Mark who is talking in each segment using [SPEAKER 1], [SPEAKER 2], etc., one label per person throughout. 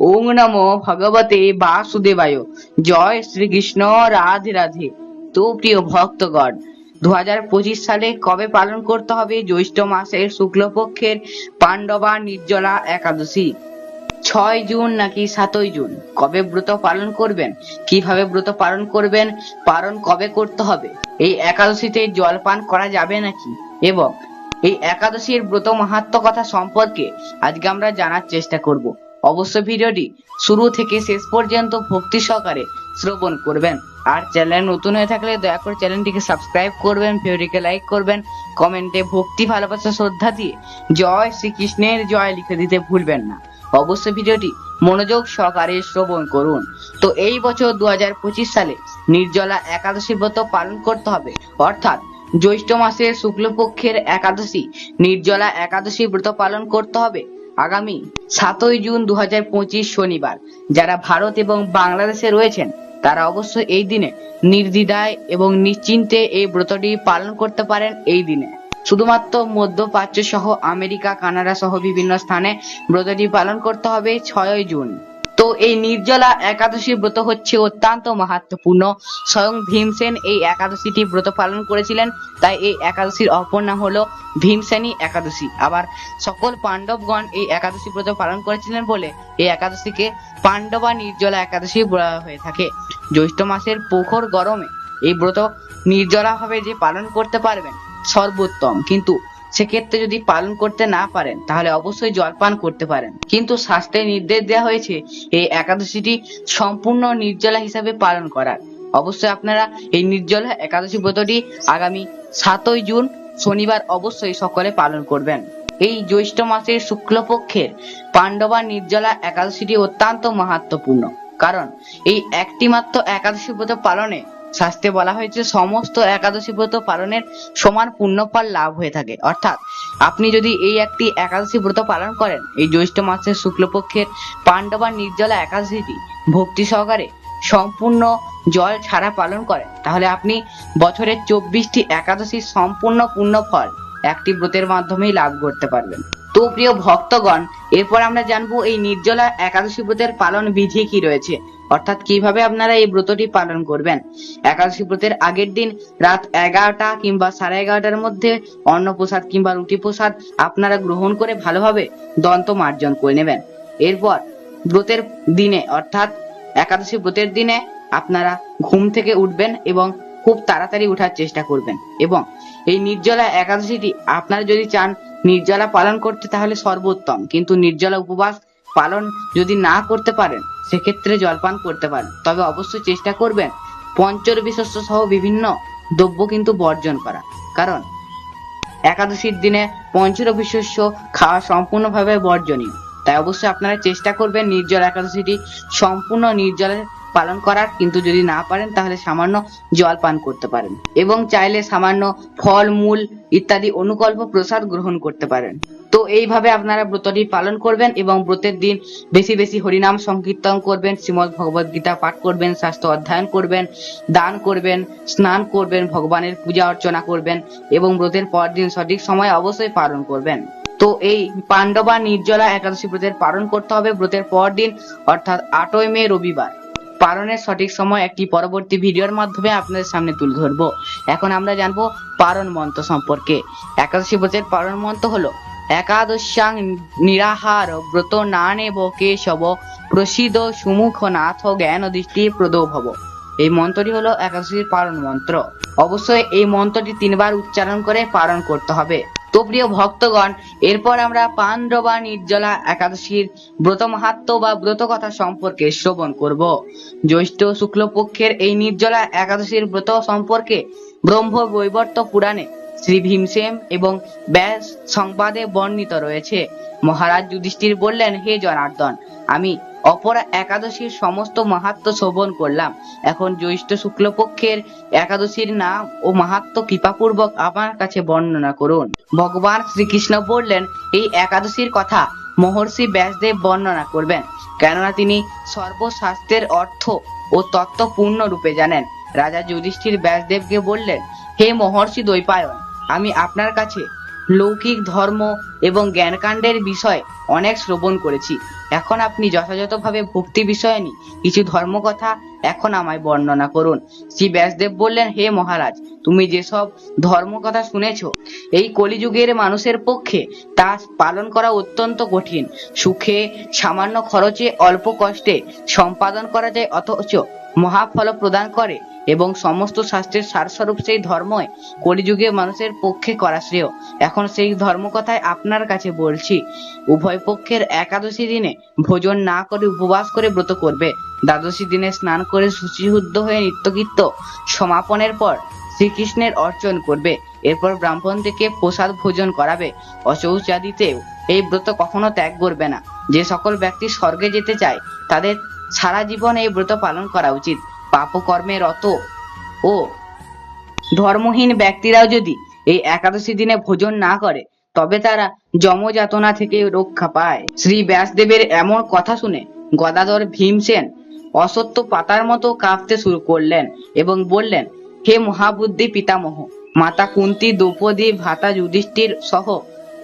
[SPEAKER 1] ওং নমো ভগবতে বাসুদেবায়। জয় শ্রীকৃষ্ণ, রাধে রাধে। তো প্রিয় ভক্তগণ দু হাজার পঁচিশ সালে কবে পালন করতে হবে জ্যৈষ্ঠ মাসের শুক্লপক্ষের পাণ্ডবা নির্জলা একাদশী? ছয় জুন নাকি সাতই জুন? কবে ব্রত পালন করবেন? কীভাবে ব্রত পালন করবেন? পালন কবে করতে হবে? এই একাদশীতে জলপান করা যাবে নাকি? এবং এই একাদশীর ব্রত মাহাত্ম কথা সম্পর্কে আজকে আমরা জানার চেষ্টা করব। অবশ্য ভিডিওটি শুরু থেকে শেষ পর্যন্ত ভক্তি সহকারে শ্রবণ করবেন। আর চ্যানেল নতুন হয়ে থাকলে দয়া করে চ্যানেলটিকে সাবস্ক্রাইব করবেন, ভিডিওটিকে লাইক করবেন, কমেন্টে ভক্তি, ভালোবাসা, শ্রদ্ধা দিয়ে জয় শ্রীকৃষ্ণের জয় লিখে দিতে ভুলবেন না। অবশ্যই ভিডিওটি মনোযোগ সহকারে শ্রবণ করুন। তো এই বছর দু হাজার পঁচিশ সালে নির্জলা একাদশী ব্রত পালন করতে হবে। অর্থাৎ জ্যৈষ্ঠ মাসের শুক্লপক্ষের একাদশী, নির্জলা একাদশী ব্রত পালন করতে হবে। আগামী সাতই জুন দুহাজার পঁচিশ শনিবার যারা ভারত এবং বাংলাদেশে রয়েছেন, তারা অবশ্যই এই দিনে নির্দ্বিধায় এবং নিশ্চিন্তে এই ব্রতটি পালন করতে পারেন এই দিনে। শুধুমাত্র মধ্যপ্রাচ্য সহ আমেরিকা কানাডা সহ বিভিন্ন স্থানে ব্রতটি পালন করতে হবে ছয়ই জুন। তো এই নির্জলা একাদশী ব্রত হচ্ছে অত্যন্ত মাহাত্মপূর্ণ। স্বয়ং ভীমসেন এই একাদশীটি ব্রত পালন করেছিলেন, তাই এই একাদশীর অপর নাম হলো ভীমসেনী একাদশী। আবার সকল পাণ্ডবগণ এই একাদশী ব্রত পালন করেছিলেন বলে এই একাদশীকে পাণ্ডবা নির্জলা একাদশী বলা হয়ে থাকে। জ্যৈষ্ঠ মাসের প্রখর গরমে এই ব্রত নির্জলা ভাবে যে পালন করতে পারবেন, সর্বোত্তম। কিন্তু সেক্ষেত্রে যদি পালন করতে না পারেন, তাহলে অবশ্যই জলপান করতে পারেন। কিন্তু শাস্ত্রে নির্দেশ দেওয়া হয়েছে এই একাদশীটি সম্পূর্ণ নির্জলা হিসাবে পালন করার। অবশ্যই আপনারা এই নির্জলা একাদশী ব্রতটি আগামী সাতই জুন, শনিবার অবশ্যই সকলে পালন করবেন। এই জ্যৈষ্ঠ মাসের শুক্লপক্ষের পাণ্ডবা নির্জলা একাদশীটি অত্যন্ত মাহাত্মপূর্ণ। কারণ এই একটি মাত্র একাদশী ব্রত পালনে শাস্ত্রে বলা হয়েছে, সমস্ত একাদশী ব্রত পালনের সমান পুণ্যফল লাভ হয়ে থাকে। অর্থাৎ, আপনি যদি এই একটি একাদশী ব্রত পালন করেন, এই জ্যৈষ্ঠ মাসের শুক্লপক্ষের পাণ্ডবা নির্জলা একাদশীটি ভক্তি সহকারে সম্পূর্ণ জল ছাড়া পালন করেন, তাহলে আপনি বছরের চব্বিশটি একাদশীর সম্পূর্ণ পুণ্য ফল একটি ব্রতের মাধ্যমেই লাভ করতে পারবেন। তো প্রিয় ভক্তগণ, এরপর আমরা জানব এই নির্জলা একাদশী ব্রতের পালন বিধি কি রয়েছে। অর্থাৎ কীভাবে আপনারা এই ব্রতটি পালন করবেন? একাদশী ব্রতের আগের দিন রাত এগারোটা কিংবা সাড়ে এগারোটার মধ্যে অন্ন প্রসাদ কিংবা রুটি প্রসাদ আপনারা গ্রহণ করে ভালোভাবে দন্ত মার্জন করে নেবেন। এরপর ব্রতের দিনে, অর্থাৎ একাদশী ব্রতের দিনে আপনারা ঘুম থেকে উঠবেন এবং খুব তাড়াতাড়ি উঠার চেষ্টা করবেন এবং এই নির্জলা একাদশীটি, আপনারা যদি চান নির্জলা পালন করতে তাহলে সর্বোত্তম। কিন্তু নির্জলা উপবাস পালন যদি না করতে পারেন, সেক্ষেত্রে জলপান করতে পারেন। তবে অবশ্যই চেষ্টা করবেন পঞ্চরবি শস্য সহ বিভিন্ন দ্রব্য কিন্তু বর্জন করা কারণ একাদশীর দিনে পঞ্চরবি শস্য খাওয়া সম্পূর্ণভাবে বর্জনীয়। তাই অবশ্যই আপনারা চেষ্টা করবেন নির্জল একাদশীটি সম্পূর্ণ নির্জলে পালন করার, কিন্তু যদি না পারেন, তাহলে সামান্য জল পান করতে পারেন এবং চাইলে সামান্য ফল, মূল ইত্যাদি অনুকল্প প্রসাদ গ্রহণ করতে পারেন। তো এইভাবে আপনারা ব্রতটি পালন করবেন এবং ব্রতের দিন বেশি বেশি হরিনাম সংকীর্তন করবেন, শ্রীমদ ভগবদ গীতা পাঠ করবেন শাস্ত্র অধ্যয়ন করবেন, দান করবেন, স্নান করবেন, ভগবানের পূজা অর্চনা করবেন এবং ব্রতের পরদিন সঠিক সময় অবশ্যই পালন করবেন। তো এই পাণ্ডবা নির্জলা একাদশী ব্রতের পালন করতে হবে। ব্রতের পরদিন, অর্থাৎ আটই মে রবিবার। পালনের সঠিক সময় একটি পরবর্তী ভিডিওর মাধ্যমে আপনাদের সামনে তুলে ধরবো। এখন আমরা জানব পালন মন্ত্র সম্পর্কে। একাদশী ব্রতের পালন মন্ত্র হলো, একাদশ্যাং নিরাহার ব্রত না নেব কেশব প্রসিদ সুমুখ নাথ জ্ঞান দৃষ্টি প্রদ ভব। এই মন্ত্রটি হলো একাদশীর পালন মন্ত্র। অবশ্যই এই মন্ত্রটি তিনবার উচ্চারণ করে পালন করতে হবে। তো প্রিয় ভক্তগণ, এরপর আমরা পাণ্ডবা নির্জলা একাদশীর ব্রত মাহাত্ম বা ব্রত কথা সম্পর্কে শ্রবণ করব। জ্যৈষ্ঠ শুক্লপক্ষের এই নির্জলা একাদশীর ব্রত সম্পর্কে ব্রহ্ম বৈবর্ত পুরাণে শ্রী ভীমসেন এবং ব্যাস সংবাদে বর্ণিত রয়েছে। মহারাজ যুধিষ্ঠির বললেন, হে জনার্দন, আমি অপরা একাদশীর সমস্ত মাহাত্ম শ্রবণ করলাম। এখন জ্যৈষ্ঠ শুক্লপক্ষের একাদশীর নাম ও মাহাত্ম কৃপাপূর্বক আমার কাছে বর্ণনা করুন। ভগবান শ্রীকৃষ্ণ বললেন, এই একাদশীর কথা মহর্ষি ব্যাসদেব বর্ণনা করবেন। কেননা তিনি সর্বশাস্ত্রের অর্থ ও তত্ত্ব পূর্ণ রূপে জানেন। রাজা যুধিষ্ঠির ব্যাসদেবকে বললেন, হে মহর্ষি দ্বৈপায়ন, আমি আপনার কাছে লৌকিক ধর্ম এবং জ্ঞানকাণ্ডের বিষয় অনেক শ্রবণ করেছি। এখন আপনি যথাযথভাবে ভক্তি বিষয়ে নি, কিছু ধর্মকথা এখন আমায় বর্ণনা করুন। শ্রী ব্যাসদেব বললেন, হে মহারাজ, তুমি যেসব ধর্মকথা শুনেছ, এই কলিযুগের মানুষের পক্ষে তা পালন করা অত্যন্ত কঠিন। সুখে সামান্য খরচে অল্প কষ্টে সম্পাদন করা যায়, অথচ মহাফল প্রদান করে এবং সমস্ত শাস্ত্রের সারস্বরূপ সেই ধর্মই কলিযুগে মানুষের পক্ষে করা শ্রেয়। এখন সেই ধর্মকথায় আপনার কাছে বলছি, উভয় পক্ষের একাদশী দিনে ভোজন না করে উপবাস করে ব্রত করবে। দ্বাদশী দিনে স্নান করে শুচিশুদ্ধ হয়ে নিত্যকীর্ত সমাপনের পর শ্রীকৃষ্ণের অর্চন করবে। এরপর ব্রাহ্মণ থেকে প্রসাদ ভোজন করাবে। অশৌচাদিতেও এই ব্রত কখনো ত্যাগ করবে না। যে সকল ব্যক্তি স্বর্গে যেতে চায়, তাদের সারা জীবন এই ব্রত পালন করা উচিত। পাপকর্মে রত। ও, ধর্মহীন ব্যক্তিরাও যদি এই একাদশী দিনে ভোজন না করে, তবে তারা যমযাতনা থেকে রক্ষা পায়। শ্রী ব্যাসদেবের এমন কথা শুনে গদাধর ভীমসেন অসত্য পাতার মতো কাঁপতে শুরু করলেন এবং বললেন, হে মহাবুদ্ধি পিতামহ, মাতা কুন্তি, দ্রৌপদী ভাতা যুধিষ্ঠির সহ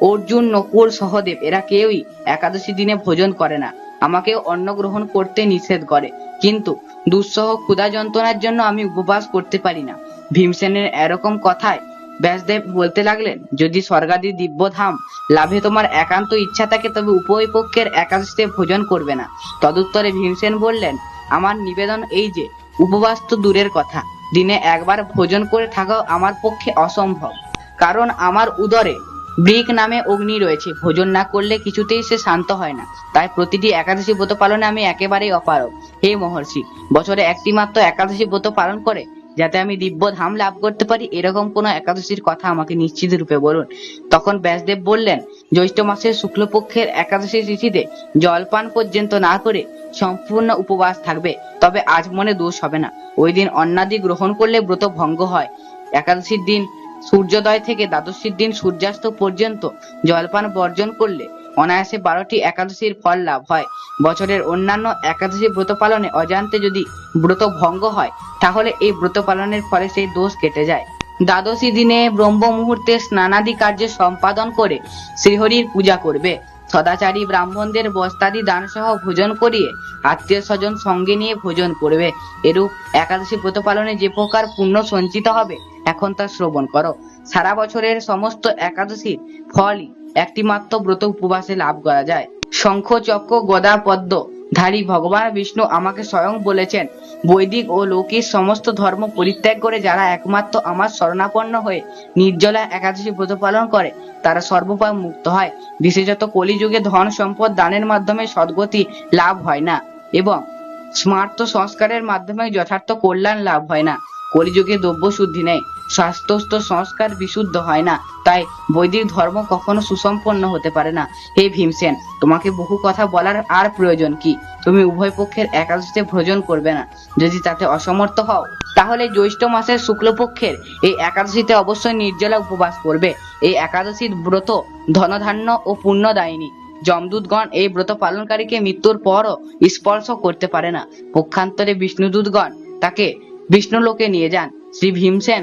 [SPEAKER 1] অর্জুন, নকুল সহদেব এরা কেউই একাদশী দিনে ভোজন করে না। আমাকে অন্ন গ্রহণ করতে নিষেধ করে। কিন্তু দুঃসহ ক্ষুধা যন্ত্রণার জন্য আমি উপবাস করতে পারি না। ভীমসেনের এরকম কথায় ব্যাসদেব বলতে লাগলেন, যদি স্বর্গাদি দিব্যধাম লাভে তোমার একান্ত ইচ্ছা থাকে, তবে উভয় পক্ষের একাদশীতে ভোজন করবে না। তদুত্তরে ভীমসেন বললেন, আমার নিবেদন এই যে, উপবাস তো দূরের কথা। দিনে একবার ভোজন করে থাকাও আমার পক্ষে অসম্ভব। কারণ আমার উদরে ব্রিক নামে অগ্নি রয়েছে। ভোজন না করলে কিছুতেই সে শান্ত হয় না। তাই প্রতিটি একাদশী ব্রত পালনে আমি একেবারেই অপারগ। হে মহর্ষি, বছরে একটি মাত্র একাদশী ব্রত পালন করে, যাতে আমি দিব্য ধাম লাভ করতে পারি, এরকম কোন একাদশীর কথা আমাকে নিশ্চিত রূপে বলুন। তখন ব্যাসদেব বললেন, জ্যৈষ্ঠ মাসের শুক্লপক্ষের একাদশী তিথিতে জলপান পর্যন্ত না করে সম্পূর্ণ উপবাস থাকবে, তবে আজ মনে দোষ হবে না। ওই দিন অন্নাদি গ্রহণ করলে ব্রত ভঙ্গ হয়। একাদশীর দিন সূর্যোদয় থেকে দ্বাদশীর দিন সূর্যাস্ত পর্যন্ত জলপান বর্জন করলে অনায়াসে বারোটি একাদশীর ফল লাভ হয়। বছরের অন্যান্য একাদশী ব্রত পালনে অজান্তে যদি ব্রত ভঙ্গ হয়, তাহলে এই ব্রত পালনের ফলে সেই দোষ কেটে যায়। দ্বাদশী দিনে ব্রহ্ম মুহূর্তে স্নানাদি কার্য সম্পাদন করে শ্রীহরির পূজা করবে। সদাচারী ব্রাহ্মণদের বস্তাদি দান সহ ভোজন করিয়ে আত্মীয় স্বজন সঙ্গে নিয়ে ভোজন করবে। এরূপ একাদশী ব্রত পালনে যে প্রকার পুণ্য সঞ্চিত হবে, এখন তা শ্রবণ করো। সারা বছরের সমস্ত একাদশীর ফলই একটি মাত্র ব্রত উপবাসে লাভ করা যায়। শঙ্খ চক্র গদা, পদ্ম ধারী ভগবান বিষ্ণু আমাকে স্বয়ং বলেছেন, বৈদিক ও লৌকিক সমস্ত ধর্ম পরিত্যাগ করে যারা একমাত্র আমার শরণাপন্ন হয়ে নির্জলা একাদশী ব্রত পালন করে, তারা সর্বপাপ মুক্ত হয়। বিশেষত কলিযুগে ধন সম্পদ দানের মাধ্যমে সদ্গতি লাভ হয় না এবং স্মার্ত সংস্কারের মাধ্যমে যথার্থ কল্যাণ লাভ হয় না। কলিযুগে দ্রব্য শুদ্ধি নেই। স্বাস্থ্যস্থ সংস্কার বিশুদ্ধ হয় না। তাই বৈদিক ধর্ম কখনো সুসম্পন্ন হতে পারে না। হে ভীমসেন, তোমাকে বহু কথা বলার আর প্রয়োজন কি? তুমি উভয় পক্ষের একাদশীতে ভোজন করবে না। যদি তাতে অসমর্থ হও, তাহলে জ্যৈষ্ঠ মাসের শুক্লপক্ষের এই একাদশীতে অবশ্যই নির্জলা উপবাস করবে। এই একাদশীর ব্রত ধনধান্য ও পুণ্যদায়িনী। যমদূতগণ এই ব্রত পালনকারীকে মৃত্যুর পরও স্পর্শ করতে পারে না। পক্ষান্তরে বিষ্ণুদূতগণ তাকে বিষ্ণুলোকে নিয়ে যান। শ্রী ভীমসেন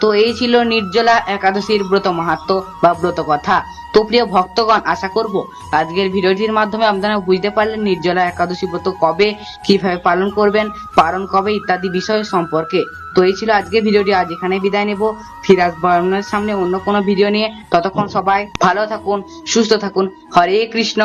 [SPEAKER 1] তো এই ছিল নির্জলা একাদশীর ব্রত মাহাত্ম বা ব্রত কথা। তো প্রিয় ভক্তগণ, আশা করব আজকের ভিডিওটির মাধ্যমে আপনারা বুঝতে পারলেন নির্জলা একাদশী ব্রত কবে কীভাবে পালন করবেন, পালন কবে ইত্যাদি বিষয় সম্পর্কে। তো এই ছিল আজকের ভিডিওটি, আজ এখানে বিদায় নেব। ফিরে আসব আপনার সামনে অন্য কোনো ভিডিও নিয়ে। ততক্ষণ সবাই ভালো থাকুন, সুস্থ থাকুন। হরে কৃষ্ণ।